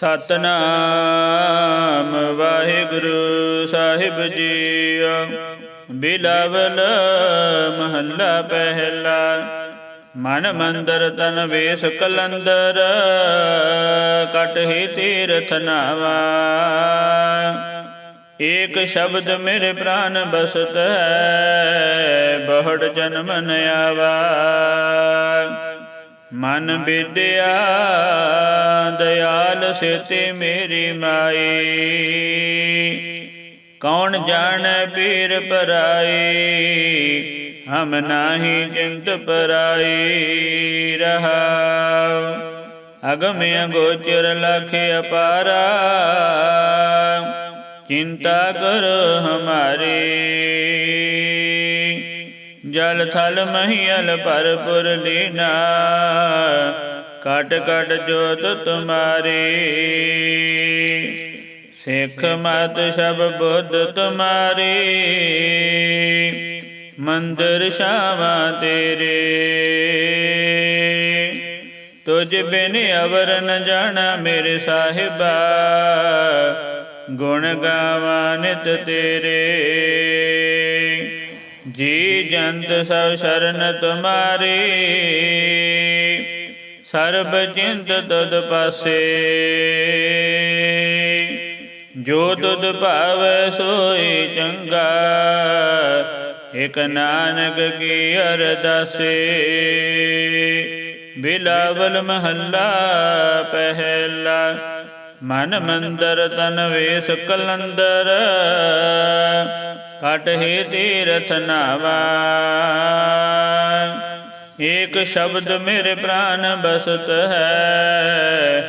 ਸਤਨਾਮ ਵਾਹਿਗੁਰੂ ਸਾਹਿਬ ਜੀ ਬਿਲਾਵਲ ਮਹੱਲਾ ਪਹਿਲਾ। ਮਨ ਮੰਦਰ ਤਨ ਵੇਸ ਕਲੰਦਰ। ਕਟਹਿ ਤੀਰਥ ਨਾਵਾ। ਏਕ ਸ਼ਬਦ ਮੇਰੇ ਪ੍ਰਾਨ ਬਸਤ ਹੈ ਬਹੁੜ ਜਨਮ ਨ ਆਵਾ ਮਨ ਵਿਦਿਆ ਦਇਆਲ ਸੇਤੇ ਮੇਰੀ ਮਾਈ। ਕੌਣ ਜਾਣੈ ਪੀਰ ਪਰਾਈ, ਹਮ ਨਾਹੀ ਚਿੰਤ ਪਰਾਈ ਰਹਾਉ। ਅਗਮ ਅਗੋਚਰ ਲਖ ਅਪਾਰਾ, ਚਿੰਤਾ ਕਰ ਹਮਾਰੀ। ਜਲ ਥਲ ਮਹੀਲ ਪਰਪੁਰ ਲੀਨਾ। ਕਟ ਕਟ ਜੋਤ ਤੁਮਾਰੀ। ਸਿੱਖ ਮਤ ਸਭ ਬੁੱਧ ਤੁਮਾਰੀ। ਮੰਦਰ ਸ਼ਾਵਾ ਤੇਰੇ। ਤੁਝ ਬਿਨ ਅਵਰ ਨ ਜਾਣਾ ਮੇਰੇ ਸਾਹਿਬਾ। ਗੁਣ ਗਾਵਾਂ ਨਿਤ ਤੇਰੇ। ਜੀ ਜੰਤ ਸਭ ਸ਼ਰਨ ਤੁਮਾਰੀ ਸਰਬ ਚਿੰਤ ਤਦ ਪਾਸੇ। ਜੋ ਤੁਧ ਭਾਵੈ ਸੋਈ ਚੰਗਾ, ਇਕ ਨਾਨਕ ਕੀ ਅਰਦਾਸੇ ਬਿਲਾਵਲ ਮਹੱਲਾ ਪਹਿਲਾ ਮਨ ਮੰਦਰ ਤਨ ਵੇਸ ਕਲੰਦਰ ਕਟਹਿ ਤੀਰਥ ਨਾਵਾ। ਏਕ ਸ਼ਬਦ ਮੇਰੇ ਪ੍ਰਾਨ ਬਸਤ ਹੈ,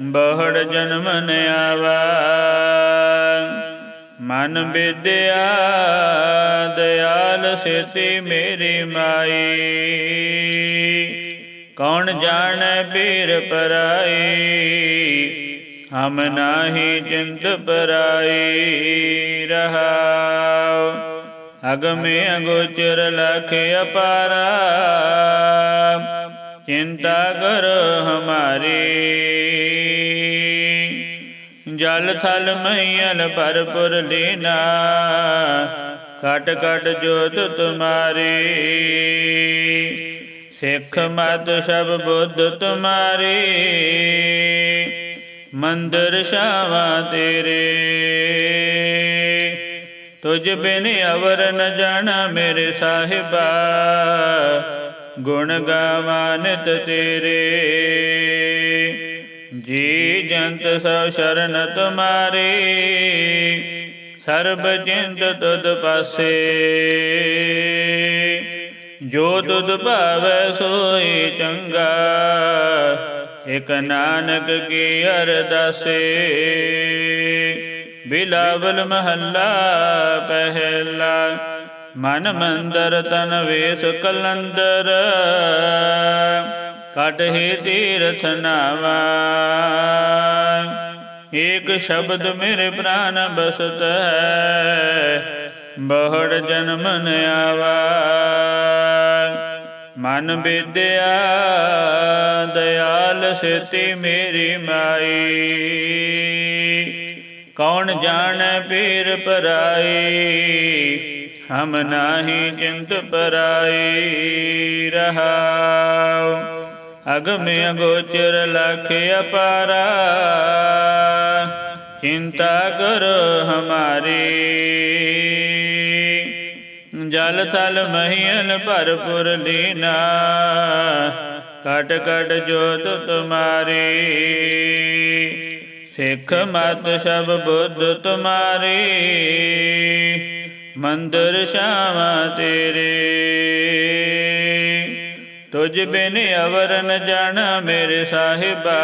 ਬਹੁੜ ਜਨਮ ਨ ਆਵਾ। ਮਨ ਵਿਦਿਆ ਦਇਆਲ ਸੇਤੀ ਮੇਰੀ ਮਾਈ। ਕੌਣ ਜਾਣੈ ਪੀਰ ਪਰਾਈ ਹਮ ਨਾਹੀ ਚਿੰਤ ਪਰਾਈ ਰਹਾਉ। ਅਗਮੇ ਅਗੋਚਰ ਲਖ ਅਪਾਰਾ। ਚਿੰਤਾ ਕਰ ਹਮਾਰੀ। ਜਲ ਥਲ ਮਈਲ ਪਰਪੁਰ ਲੀਨਾ। ਕਟ ਕਟ ਜੋਤ ਤੁਮਾਰੀ। ਸਿੱਖ ਮਤ ਸਭ ਬੁੱਧ ਤੁਮਾਰੀ। ਮੰਦਰ ਸ਼ਾਵਾ ਤੇਰੇ। ਤੁਝ ਬਿਨ ਅਵਰ ਨ ਜਾਣਾ ਮੇਰੇ ਸਾਹਿਬਾ। ਗੁਣ ਗਾਵਾਂ ਨਿਤ ਤੇਰੇ। ਜੀ ਜੰਤ ਸਭ ਸ਼ਰਨ ਤੁਮਾਰੀ। ਸਰਬ ਜਿੰਦ ਤੁਧ ਪਾਸੇ। ਜੋ ਤੁਧ ਭਾਵੈ ਸੋਈ ਚੰਗਾ। ਇਕ ਨਾਨਕ ਕੀ ਅਰਦਾਸੇ। ਬਿਲਾਵਲ ਮਹੱਲਾ ਪਹਿਲਾ, ਮਨ ਮੰਦਰ ਤਨ ਵੇਸ ਕਲੰਦਰ। ਕਟਹਿ ਤੀਰਥ ਨਾਵਾ। ਏਕ ਸ਼ਬਦ ਮੇਰੇ ਪ੍ਰਾਨ ਬਸਤ ਹੈ, ਬਹੁੜ ਜਨਮ ਨ ਆਵਾ। ਮਨ ਵਿਦਿਆ ਦਇਆਲ ਸੇਤੀ ਮੇਰੀ ਮਾਈ। ਕੌਣ ਜਾਣੈ ਪੀਰ ਪਰਾਈ, ਹਮ ਨਾਹੀ ਚਿੰਤ ਪਰਾਈ ਰਹਾਉ। ਅਗਮ ਅਗੋਚਰ ਲਖ ਅਪਾਰਾ, ਚਿੰਤਾ ਕਰ ਹਮਾਰੀ। ਜਲ ਥਲ ਮਹੀਨ ਭਰਪੁਰ ਲੀਨਾ। ਕਟ ਕਟ ਜੋਤ ਤੁਮਾਰੀ। ਸਿੱਖ ਮਤ ਸਭ ਬੁੱਧ ਤੁਮਾਰੀ। ਮੰਦਰ ਸ਼ਾਵਾ ਤੇਰੇ। ਤੁਝ ਬਿਨ ਅਵਰ ਨ ਜਾਣਾ ਮੇਰੇ ਸਾਹਿਬਾ।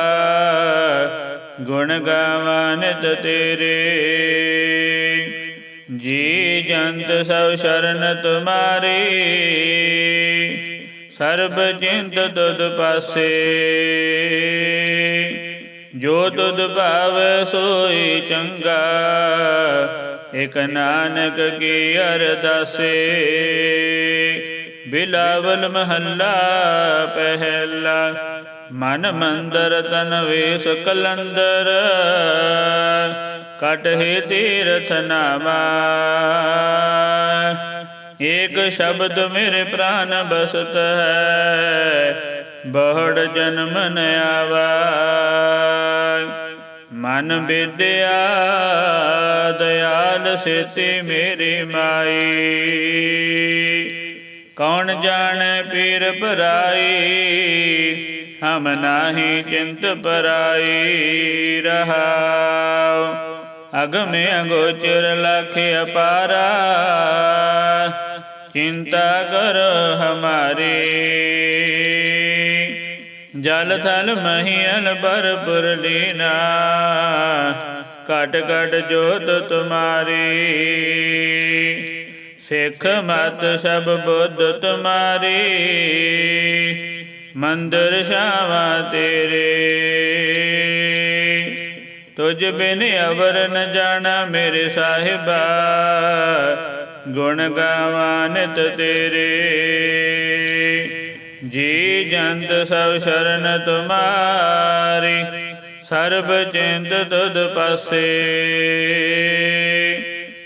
ਗੁਣ ਗਾਵਾਂ ਨਿਤ ਤੇਰੇ। ਜੀ ਜੰਤ ਸਭ ਸ਼ਰਨ ਤੁਮਾਰੀ, ਸਰਬ ਜਿੰਦ ਤੁਧ ਪਾਸੇ। ਜੋ ਤੁਧ ਭਾਵ ਸੋਈ ਚੰਗਾ, ਇਕ ਨਾਨਕ ਕੀ ਅਰਦਾਸੇ ਬਿਲਾਵਲ ਮਹੱਲਾ ਪਹਿਲਾ, ਮਨ ਮੰਦਰ ਤਨ ਵੇਸ ਕਲੰਦਰ। ਕਟਹਿ ਤੀਰਥ ਨਾਮਾ। ਏਕ ਸ਼ਬਦ ਮੇਰੇ ਪ੍ਰਾਨ ਬਸਤ ਹੈ, ਬਹੁੜ ਜਨਮ ਨ ਆਵਾ। ਮਨ ਵਿਦਿਆ ਦਇਆਲ ਸੇਤੀ ਮੇਰੀ ਮਾਈ। ਕੌਣ ਜਾਣੈ ਪੀਰ ਪਰਾਈ ਹਮ ਨਾਹੀ ਚਿੰਤ ਪਰਾਈ ਰਹਾਉ। ਅਗਮੇ ਅਗੋਚਰ ਲਖ ਅਪਾਰਾ। ਚਿੰਤਾ ਕਰ ਹਮਾਰੀ। ਜਲ ਥਲ ਮਹੀਲ ਬਰਪੁਰ ਲੀਨਾ। ਕਟ ਕਟ ਜੋਤ ਤੁਮਾਰੀ। ਸਿੱਖ ਮਤ ਸਭ ਬੁੱਧ ਤੁਮਾਰੀ। ਮੰਦਰ ਸ਼ਾਵਾ ਤੇਰੇ। ਤੁਝ ਬਿਨ ਅਵਰ ਨ ਜਾਣਾ ਮੇਰੇ ਸਾਹਿਬਾ। ਗੁਣ ਗਾਵਾਂ ਨਿਤ ਤੇਰੇ। ਜੀ ਜੰਤ ਸਭ ਸ਼ਰਨ ਤੁਮਾਰੀ। ਸਰਬ ਚਿੰਤ ਤੁਧ ਪਾਸੇ।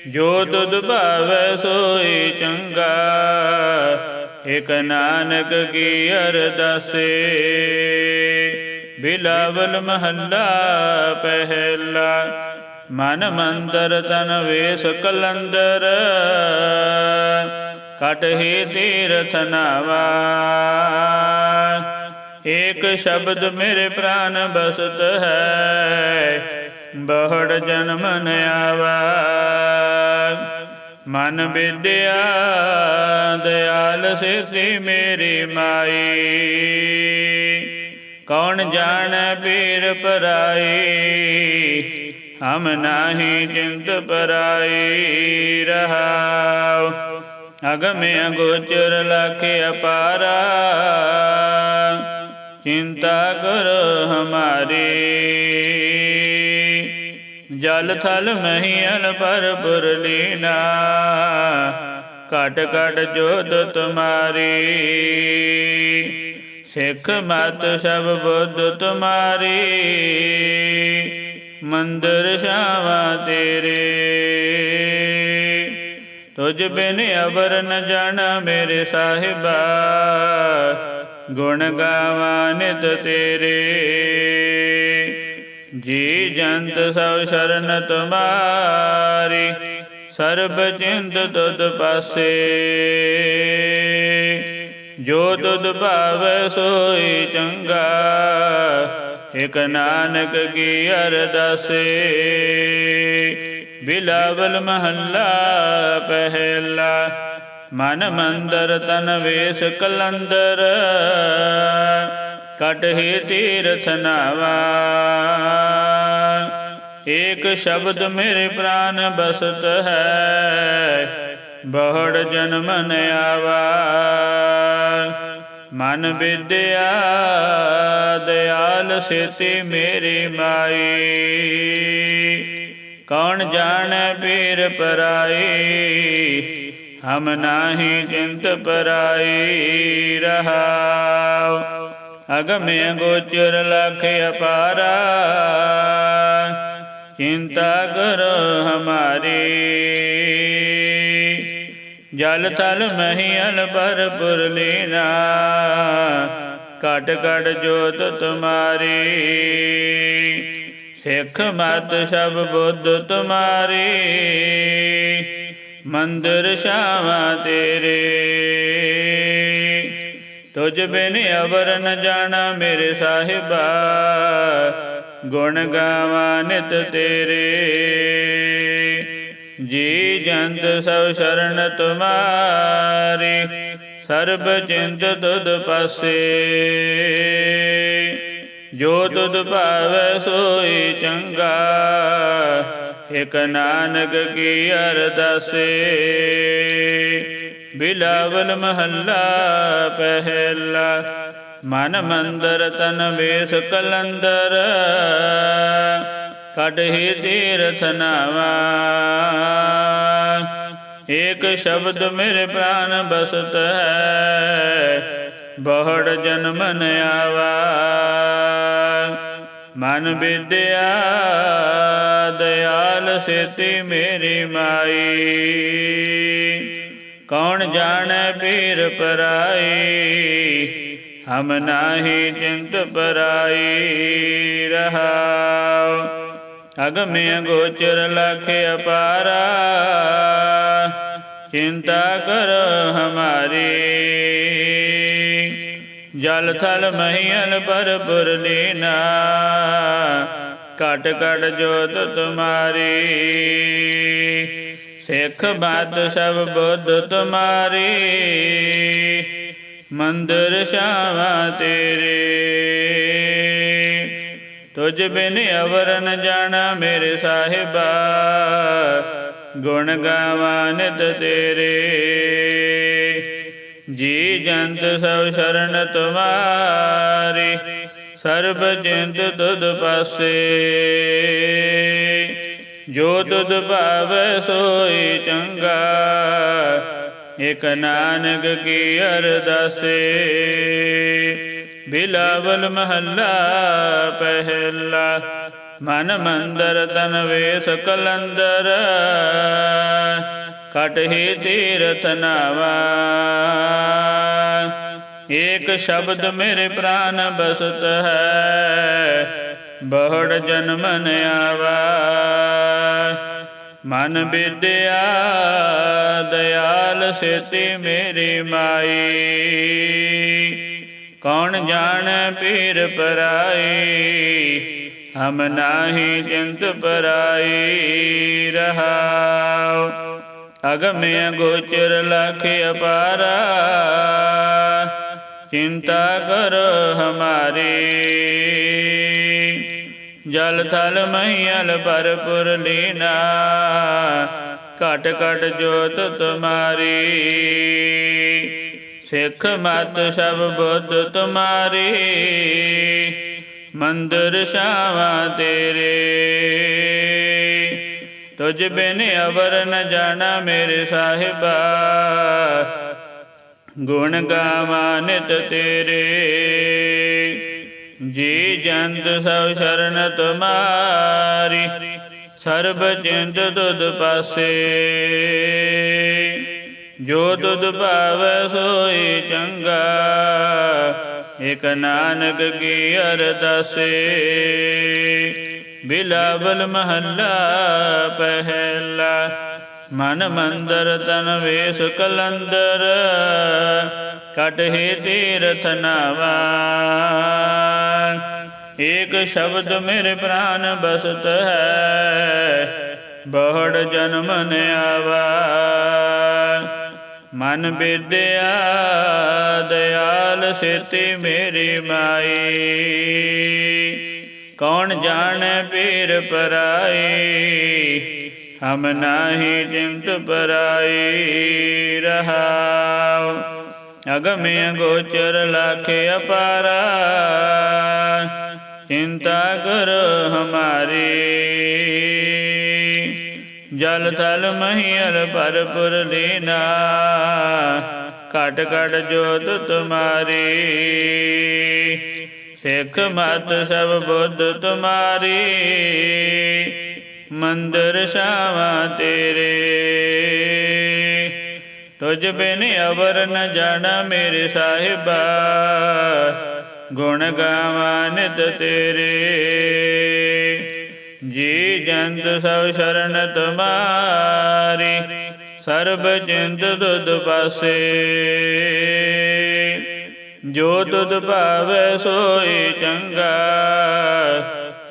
ਜੋ ਤੁਧ ਭਾਵੈ ਸੋਈ ਚੰਗਾ। ਇਕ ਨਾਨਕ ਕੀ ਅਰਦਾਸੇ ਬਿਲਾਵਲ ਮਹੱਲਾ ਪਹਿਲਾ। ਮਨ ਮੰਦਰ ਤਨ ਵੇਸ ਕਲੰਦਰ। ਕਟਹਿ ਤੀਰਥ ਨਾਵਾ। ਏਕ ਸ਼ਬਦ ਮੇਰੇ ਪ੍ਰਾਨ ਬਸਤ ਹੈ, ਬਹੁੜ ਜਨਮ ਨ ਆਵਾ। ਮਨ ਵਿਦਿਆ ਦਇਆਲ ਸੇਤੀ ਮੇਰੀ ਮਾਈ। ਕੌਣ ਜਾਣੈ ਪੀਰ ਪਰਾਈ? ਹਮ ਨਾਹੀ ਚਿੰਤ ਪਰਾਈ ਰਹਾਉ। ਅਗਮੇ ਅਗੋਚਰ ਲਖ ਅਪਾਰਾ। ਚਿੰਤਾ ਕਰੋ ਹਮਾਰੀ। ਜਲ ਥਲ ਮਹੀਲ ਪਰਪੁਰ ਲੀਨਾ। ਕਟ ਕਟ ਜੋਤ ਤੁਮਾਰੀ। ਸਿੱਖ ਮਤ ਸਭ ਬੁੱਧ ਤੁਮਾਰੀ, ਮੰਦਰ ਸ਼ਾਵਾ ਤੇਰੇ। ਤੁਝ ਬਿਨ ਅਵਰ ਨ ਜਾਣਾ ਮੇਰੇ ਸਾਹਿਬਾ, ਗੁਣ ਗਾਵਾਂ ਨਿਤ ਤੇਰੇ। ਜੀ ਜੰਤ ਸਭ ਸ਼ਰਨ ਤੁਮਾਰੀ, ਸਰਬ ਚਿੰਤ ਤੁਧ ਪਾਸੇ। ਜੋ ਤੁਧ ਭਾਵੈ ਸੋਈ ਚੰਗਾ, ਇਕ ਨਾਨਕ ਕੀ ਅਰਦਾਸੇ। ਬਿਲਾਵਲ ਮਹੱਲਾ ਪਹਿਲਾ, ਮਨ ਮੰਦਰ ਤਨ ਵੇਸ ਕਲੰਦਰ, ਕਟ ਹੀ ਤੀਰਥ ਨਾਵਾ। ਏਕ ਸ਼ਬਦ ਮੇਰੇ ਪ੍ਰਾਨ ਬਸਤ ਹੈ ਬਹੁੜ ਜਨਮ ਨ ਆਵਾ। ਮਨ ਵਿਦਿਆ, ਦਿਆਲ ਸੇਤੀ ਮੇਰੀ ਮਾਈ। ਕੌਣ ਜਾਣੈ ਪੀਰ ਪਰਾਈ? ਹਮ ਨਾਹੀ ਚਿੰਤ ਪਰਾਈ ਰਹਾਉ। ਅਗਮੇ ਗੋਚਰ ਲਖ ਅਪਾਰਾ। ਚਿੰਤਾ ਕਰੋ ਹਮਾਰੀ। ਜਲ ਥਲ ਮਹੀਲ ਪਰਪੁਰ ਲੀਨਾ ਕਟ ਕਟ ਜੋਤ ਤੁਮਾਰੀ। ਸਿੱਖ ਮਤ ਸਭ ਬੁੱਧ ਤੁਮਾਰੀ, ਮੰਦਰ ਸ਼ਾਵਾ ਤੇਰੇ। ਤੁਝ ਬਿਨ ਅਵਰ ਨ ਜਾਣਾ ਮੇਰੇ ਸਾਹਿਬਾ, ਗੁਣ ਗਾਵਾਂ ਨਿਤ ਤੇਰੇ। ਜੀ ਜੰਤ ਸਭ ਸ਼ਰਨ ਤੁਮਾਰੀ, ਸਰਬ ਚਿੰਤ ਤੁਧ ਪਾਸੇ। ਜੋ ਤੁਧ ਭਾਵੈ ਸੋਈ ਚੰਗਾ, ਇਕ ਨਾਨਕ ਕੀ ਅਰਦਾਸੇ। ਬਿਲਾਵਲ ਮਹੱਲਾ ਪਹਿਲਾ, ਮਨ ਮੰਦਰ ਤਨ ਵੇਸ ਕਲੰਦਰ। ਕਟਹਿ ਤੀਰਥ ਨਾਵਾ। ਏਕ ਸ਼ਬਦ ਮੇਰੇ ਪ੍ਰਾਨ ਬਸਤ ਹੈ, ਬਹੁੜ ਜਨਮ ਨ ਆਵਾ। ਮਨ ਵਿਦਿਆ, ਦਇਆਲ ਸੇਤੀ ਮੇਰੀ ਮਾਈ। ਕੌਣ ਜਾਣੈ ਪੀਰ ਪਰਾਈ, ਹਮ ਨਾਹੀ ਚਿੰਤ ਪਰਾਈ ਰਹਾਉ। ਅਗਮੇ ਅਗੋਚਰ ਲਖ ਅਪਾਰਾ। ਚਿੰਤਾ ਕਰ ਹਮਾਰੀ। ਜਲ ਥਲ ਮਹੀਲ ਪਰ ਪੁਰ ਲੀਨਾ ਘਟ ਕਟ ਜੋਤ ਤੁਮਾਰੀ। ਸਿੱਖ ਬਾਤ ਸਭ ਬੁੱਧ ਤੁਮਾਰੀ। ਮੰਦਰ ਸ਼ਾਵਾ ਤੇਰੇ। ਤੁਝ ਬਿਨ ਅਵਰ ਨ ਜਾਣਾ ਮੇਰੇ ਸਾਹਿਬਾ। ਗੁਣ ਗਾਵਾਂ ਨਿਤ ਤੇਰੇ। ਜੀ ਜੰਤ ਸਭ ਸ਼ਰਨ ਤੁਮਾਰੀ, ਸਰਬ ਜਿੰਦ ਤੁਧ ਪਾਸੇ। ਜੋ ਤੁਧ ਭਾਵੈ ਸੋਈ ਚੰਗਾ, ਇਕ ਨਾਨਕ ਕੀ ਅਰਦਾਸੇ। ਬਿਲਾਵਲ ਮਹੱਲਾ ਪਹਿਲਾ। ਮਨ ਮੰਦਰ ਤਨ ਵੇਸ ਕਲੰਦਰ। ਕਟ ਹੀ ਤੀਰਥ ਨਾਵਾ। ਏਕ ਸ਼ਬਦ ਮੇਰੇ ਪ੍ਰਾਨ ਬਸਤ ਹੈ, ਬਹੁੜ ਜਨਮ ਨ ਆਵਾ। ਮਨ ਵਿਦਿਆ ਦਇਆਲ ਸੇਤੀ ਮੇਰੀ ਮਾਈ। ਕੌਣ ਜਾਣੈ ਪੀਰ ਪਰਾਈ ਹਮ ਨਾਹੀ ਚਿੰਤ ਪਰਾਈ ਰਹਾਉ। ਅਗਮੇ ਗੋਚਰ ਲਖ ਅਪਾਰਾ। ਚਿੰਤਾ ਕਰ ਹਮਾਰੀ। ਜਲ ਥਲ ਮਹੀਲ ਪਰਪੁਰ ਲੀਨਾ। ਘਟ ਘਟ ਜੋਤ ਤੁਮਾਰੀ। ਸਿੱਖ ਮਤ ਸਭ ਬੁੱਧ ਤੁਮਾਰੀ, ਮੰਦਰ ਸ਼ਾਵਾ ਤੇਰੇ। ਤੁਝ ਬਿਨ ਅਵਰ ਨ ਜਾਣਾ ਮੇਰੇ ਸਾਹਿਬਾ, ਗੁਣ ਗਾਵਾਂ ਨਿਤ ਤੇਰੇ। ਜੀ ਜੰਤ ਸਭ ਸ਼ਰਨ ਤੁਮਾਰੀ, ਸਰਬ ਚਿੰਤ ਤੁਧ ਪਾਸੇ। ਜੋ ਤੁਧ ਭਾਵੈ ਸੋਈ ਚੰਗਾ, ਇਕ ਨਾਨਕ ਕੀ ਅਰਦਾਸੇ। ਬਿਲਾਵਲ ਮਹੱਲਾ ਪਹਿਲਾ, ਮਨ ਮੰਦਰ ਤਨ ਵੇਸ ਕਲੰਦਰ, ਕਟ ਹੀ ਤੀਰਥ ਨਾਵਾ। ਏਕ ਸ਼ਬਦ ਮੇਰੇ ਪ੍ਰਾਨ ਬਸਤ ਹੈ, ਬਹੁੜ ਜਨਮ ਨ ਆਵਾ। ਮਨ ਵਿਦਿਆ ਦਇਆਲ ਸੇਤੀ ਮੇਰੀ ਮਾਈ। ਕੌਣ ਜਾਣੈ ਪੀਰ ਪਰਾਈ, ਹਮ ਨਾਹੀ ਚਿੰਤ ਪਰਾਈ, ਰਹਾਉ। ਅਗਮੇ ਗੋਚਰ ਲਖ ਅਪਾਰਾ, ਚਿੰਤਾ ਕਰੋ ਹਮਾਰੀ। ਜਲ ਥਲ ਮਹੀਲ ਪਰਪੁਰ ਲੀਨਾ ਘਟ ਘਟ ਜੋਤ ਤੁਮਾਰੀ ਸਿੱਖ ਮਤ ਸਭ ਬੁੱਧ ਤੁਮਾਰੀ। ਮੰਦਰ ਸ਼ਾਵਾ ਤੇਰੇ। ਤੁਝ ਬਿਨ ਅਵਰ ਨ ਜਾਣਾ ਮੇਰੇ ਸਾਹਿਬਾ। ਗੁਣ ਗਾਵਾਂ ਨਿਤ ਤੇਰੇ। ਜੀ ਜੰਤ ਸਭ ਸ਼ਰਨ ਤੁਮਾਰੀ, ਸਰਬ ਜਿੰਦ ਦੁਧ ਪਾਸੇ। ਜੋ ਤੁਧ ਭਾਵੈ ਸੋਈ ਚੰਗਾ,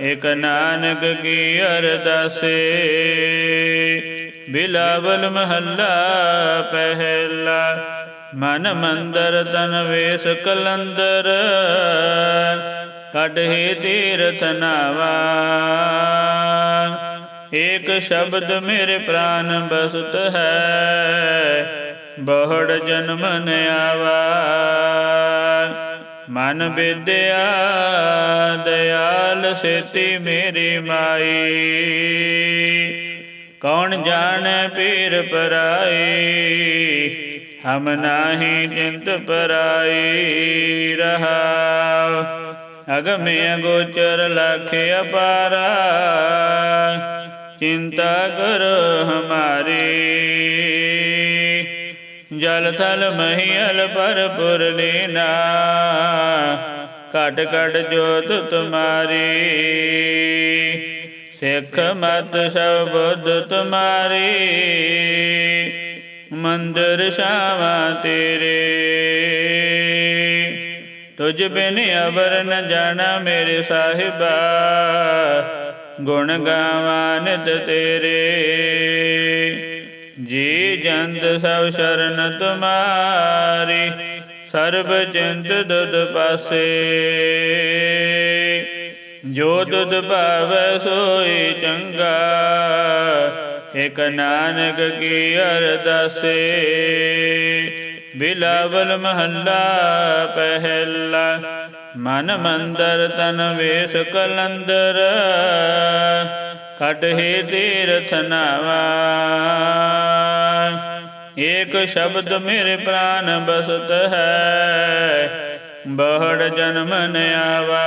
ਇਕ ਨਾਨਕ ਕੀ ਅਰਦਾਸੇ। ਬਿਲਾਵਲ ਮਹੱਲਾ ਪਹਿਲਾ, ਮਨ ਮੰਦਰ ਤਨ ਵੇਸ ਕਲੰਦਰ। ਕਟ ਹੀ ਤੀਰਥ ਨਾਵਾ। ਏਕ ਸ਼ਬਦ ਮੇਰੇ ਪ੍ਰਾਨ ਬਸਤ ਹੈ, ਬਹੁੜ ਜਨਮ ਨ ਆਵਾ। ਮਨ ਵਿਦਿਆ, ਦਇਆਲ ਸੇਤੀ ਮੇਰੀ ਮਾਈ। ਕੌਣ ਜਾਣੈ ਪੀਰ ਪਰਾਈ, ਹਮ ਨਾਹੀ ਚਿੰਤ ਪਰਾਈ ਰਹਾਉ। ਅਗਮੇ ਅਗੋਚਰ ਲਖ ਅਪਾਰਾ। ਚਿੰਤਾ ਕਰ ਹਮਾਰੀ। ਜਲ ਥਲ ਮਹੀਲ ਪਰ ਪੁਰ ਲੀਨਾ। ਘਟ ਘਟ ਜੋਤ ਤੁਮਾਰੀ। ਸਿੱਖ ਮਤ ਸਭ ਤੁਮਾਰੀ। ਮੰਦਰ ਸ਼ਾਵਾ ਤੇਰੇ। ਤੁਝ ਬਿਨ ਅਵਰ ਨ ਜਾਣਾ ਮੇਰੇ ਸਾਹਿਬਾ। ਗੁਣ ਗਾਵਾਂ ਨਿਤ ਤੇਰੇ। ਜੀ ਜੰਦ ਸਭ ਸ਼ਰਨ ਤੁਮਾਰੀ, ਸਰਬ ਚਿੰਤ ਦੁਦ ਪਾਸੇ। ਜੋ ਦੁਦ ਭਾਵੈ ਸੋਈ ਚੰਗਾ, ਇਕ ਨਾਨਕ ਕੀ ਅਰਦਾਸੇ ਬਿਲਾਵਲ ਮਹੱਲਾ ਪਹਿਲਾ, ਮਨ ਮੰਦਰ ਤਨ ਵੇਸ ਕਲੰਦਰ ਕਟਹਿ ਤੀਰਥ ਨਾਵਾ। ਏਕ ਸ਼ਬਦ ਮੇਰੇ ਪ੍ਰਾਨ ਬਸਤ ਹੈ, ਬਹੜ ਜਨਮ ਨ ਆਵਾ।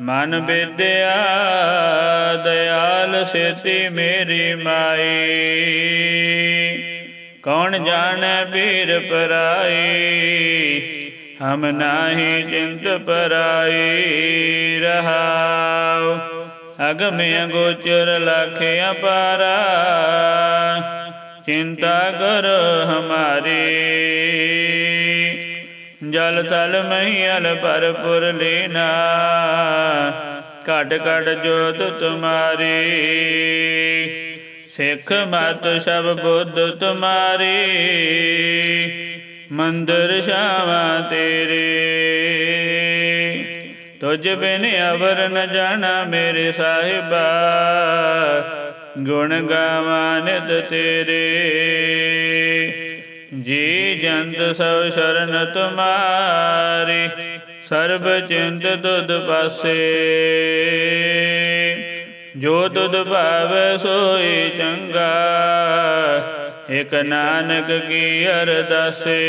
ਮਨ ਵਿਦਿਆ ਦਇਆਲ ਸੇਤੀ ਮੇਰੀ ਮਾਈ। ਕੌਣ ਜਾਣੈ ਪੀਰ ਪਰਾਈ? ਹਮ ਨਾਹੀ ਚਿੰਤ ਪਰਾਈ ਰਹਾਉ। ਅਗਮੇ ਅਗੋਚਰ ਲਖ ਅਪਾਰਾ ਚਿੰਤਾ ਕਰ ਹਮਾਰੀ। ਜਲ ਤਲ ਮਹੀਲ ਪਰਪੁਰ ਲੀਨਾ। ਘਟ ਘਟ ਜੋਤ ਤੁਮਾਰੀ। ਸਿੱਖ ਮਤ ਸਭ ਬੁੱਧ ਤੁਮਾਰੀ, ਮੰਦਰ ਸ਼ਾਵਾ ਤੇਰੇ। ਤੁਝ ਬਿਨ ਅਵਰ ਨ ਜਾਣਾ ਮੇਰੇ ਸਾਹਿਬਾ, ਗੁਣ ਗਾਵਾਂ ਨਿਤ ਤੇਰੇ। ਜੀ ਜੰਤ ਸਭ ਸ਼ਰਨ ਤੁਮਾਰੀ, ਸਰਬ ਚਿੰਤ ਤੁਧ ਪਾਸੇ। ਜੋ ਤੁਧ ਭਾਵੈ ਸੋਈ ਚੰਗਾ, ਇਕ ਨਾਨਕ ਕੀ ਅਰਦਾਸੇ।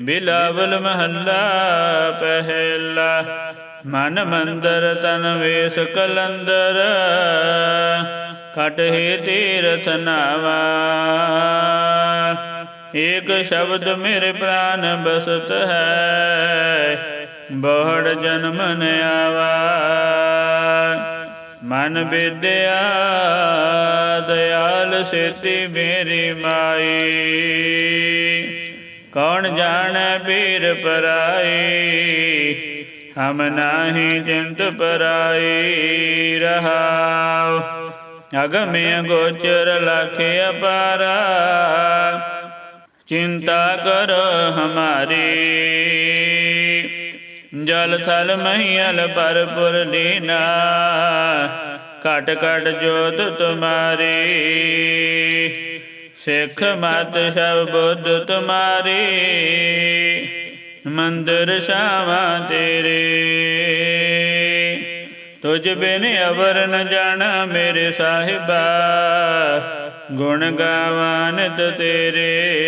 ਬਿਲਾਵਲ ਮਹੱਲਾ ਪਹਿਲਾ, ਮਨ ਮੰਦਰ ਤਨ ਵੇਸ ਕਲੰਦਰ ਕਟਹਿ ਤੀਰਥ ਨਾਵਾ। ਏਕ ਸ਼ਬਦ ਮੇਰੇ ਪ੍ਰਾਨ ਬਸਤ ਹੈ ਬਹੜ ਜਨਮ ਨ ਆਵਾ। ਮਨ ਵਿਦਿਆ, ਦਇਆਲ ਸੇਤੀ ਮੇਰੀ ਮਾਈ। ਕੌਣ ਜਾਣੈ ਪੀਰ ਪਰਾਈ? ਹਮ ਨਾਹੀ ਜਿੰਤ ਪਰਾਈ ਰਹਾਉ। ਅਗਮੇ ਗੋਚਰ ਲਖ ਅਪਾਰਾ। ਚਿੰਤਾ ਕਰੋ ਹਮਾਰੀ। ਜਲ ਥਲ ਮਹੀਲ ਪਰਪੁਰ ਲੀਨਾ ਘਟ ਘਟ ਜੋਤ ਤੁਮਾਰੀ। ਸਿੱਖ ਮਤ ਸਭ ਬੁੱਧ ਤੁਮਾਰੀ। ਮੰਦਰ ਸ਼ਾਵਾ ਤੇਰੇ। ਤੁਝ ਬਿਨ ਅਵਰ ਨ ਜਾਣਾ ਮੇਰੇ ਸਾਹਿਬਾ। ਗੁਣ ਗਾਵਾਂ ਤੇਰੇ।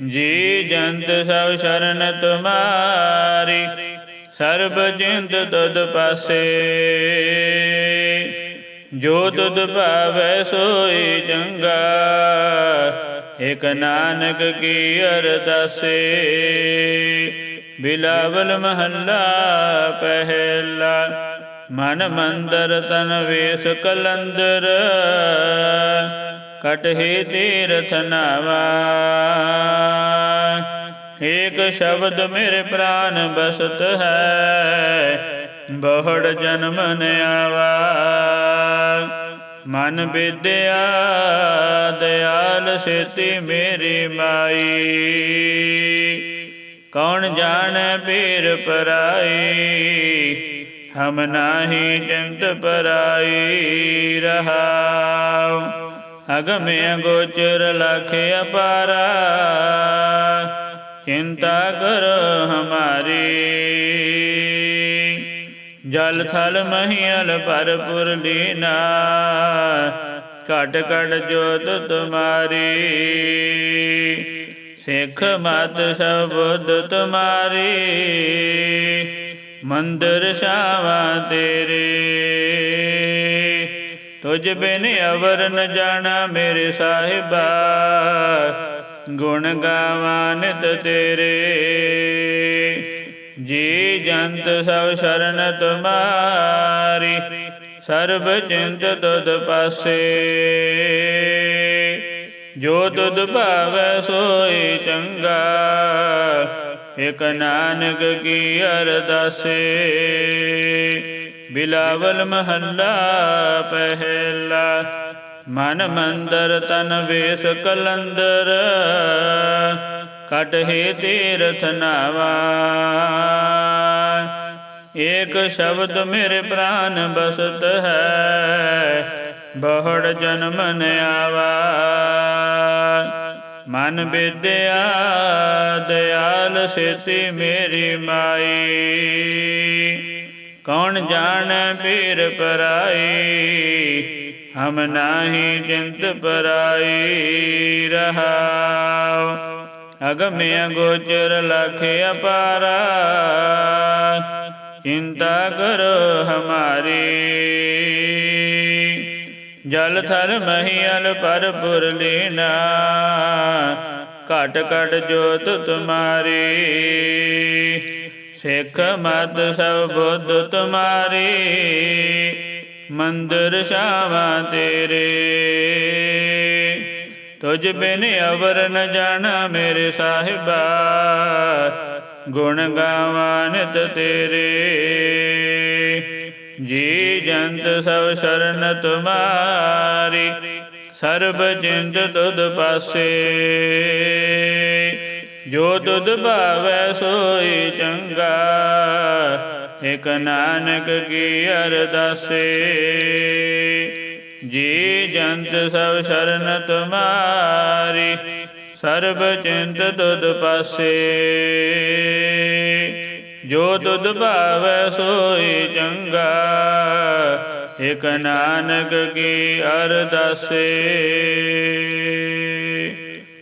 ਜੀ ਜੰਤ ਸਭ ਸ਼ਰਨ ਤੁਮਾਰੀ ਸਰਬ ਜਿੰਦ ਤੁਧ ਪਾਸੇ। ਜੋ ਤੁਧ ਭਾਵੈ ਸੋਈ ਚੰਗਾ, ਇਕ ਨਾਨਕ ਕੀ ਅਰਦਾਸੇ। ਬਿਲਾਵਲ ਮਹੱਲਾ ਪਹਿਲਾ, ਮਨ ਮੰਦਰ ਤਨ ਵੇਸ ਕਲੰਦਰ। ਕਟਹਿ ਤੀਰਥ ਨਾਵਾ। ਏਕ ਸ਼ਬਦ ਮੇਰੇ ਪ੍ਰਾਨ ਬਸਤ ਹੈ, ਬਹੜ ਜਨਮ ਨ ਆਵਾ। ਮਨ ਵਿਦਿਆ, ਦਿਆਲ ਸੇਤੀ ਮੇਰੀ ਮਾਈ। ਕੌਣ ਜਾਣੈ ਪੀਰ ਪਰਾਈ, ਹਮ ਨਾਹੀ ਚਿੰਤ ਪਰਾਈ ਰਹਾਉ। ਅਗਮੇ ਅਗੋਚਰ ਲਖ ਅਪਾਰਾ। ਚਿੰਤਾ ਕਰੋ ਹਮਾਰੀ। ਜਲ ਥਲ ਮਹੀਲ ਪਰਪੁਰ ਲੀਨਾ ਘਟ ਘਟ ਜੋਤ ਤੁਮਾਰੀ। ਸਿੱਖ ਮਤ ਸਭ ਬੁੱਧ ਤੁਮਾਰੀ। ਮੰਦਰ ਸ਼ਾਵਾ ਤੇਰੇ। ਤੁਝ ਬਿਨ ਅਵਰ ਨ ਜਾਣਾ ਮੇਰੇ ਸਾਹਿਬਾ। ਗੁਣ ਗਾਵਾਂ ਨਿਤ ਤੇਰੇ। ਜੀ ਜੰਤ ਸਭ ਸ਼ਰਨ ਤੁਮਾਰੀ, ਸਰਬ ਚਿੰਤ ਤੁਧ ਪਾਸੇ। ਜੋ ਤੁਧ ਭਾਵੈ ਸੋਈ ਚੰਗਾ, ਇਕ ਨਾਨਕ ਕੀ ਅਰਦਾਸੇ ਬਿਲਾਵਲ ਮਹੱਲਾ ਪਹਿਲਾ। ਮਨ ਮੰਦਰ ਤਨ ਵੇਸ ਕਲੰਦਰ। ਕਟ ਹੈ ਤੀਰਥ ਨਾਵਾ। ਏਕ ਸ਼ਬਦ ਮੇਰੇ ਪ੍ਰਾਨ ਬਸਤ ਹੈ। ਬਹੁੜ ਜਨਮ ਨ ਆਵਾ। ਮਨ ਵਿਦਿਆ ਦਿਆਲ ਸੇਤੀ ਮੇਰੀ ਮਾਈ। ਕੌਣ ਜਾਣੈ ਪੀਰ ਪਰਾਈ? ਹਮ ਨਾਹੀ ਚਿੰਤ ਪਰਾਈ ਰਹਾਉ। ਅਗਮ ਅਗੋਚਰ ਲਖ ਅਪਾਰਾ। ਚਿੰਤਾ ਕਰੋ ਹਮਾਰੀ। ਜਲ ਥਲ ਮਹੀਲ ਪਰਪੁਰ ਲੀਨਾ। ਘਟ ਘਟ ਜੋਤ ਤੁਮਾਰੀ। ਸਿੱਖ ਮਤ ਸਭ ਬੁੱਧ ਤੁਮਾਰੀ, ਮੰਦਰ ਸ਼ਾਵਾ ਤੇਰੇ। ਤੁਝ ਬਿਨ ਅਵਰ ਨ ਜਾਣਾ ਮੇਰੇ ਸਾਹਿਬਾ, ਗੁਣ ਗਾਵਾਂ ਨਿਤ ਤੇਰੇ। ਜੀ ਜੰਤ ਸਭ ਸ਼ਰਨ ਤੁਮਾਰੀ, ਸਰਬ ਜਿੰਦ ਤੁਧ ਪਾਸੇ। ਜੋ ਦੁਧ ਭਾਵੈ ਸੋਈ ਚੰਗਾ, ਇਕ ਨਾਨਕ ਕੀ ਅਰਦਾਸੇ। ਜੀ ਜੰਤ ਸਭ ਸ਼ਰਨ ਤੁਮਾਰੀ, ਸਰਬ ਚਿੰਤ ਤੁਧ ਪਾਸੇ। ਜੋ ਤੁਧ ਭਾਵੈ ਸੋਈ ਚੰਗਾ, ਇਕ ਨਾਨਕ ਕੀ ਅਰਦਾਸੇ।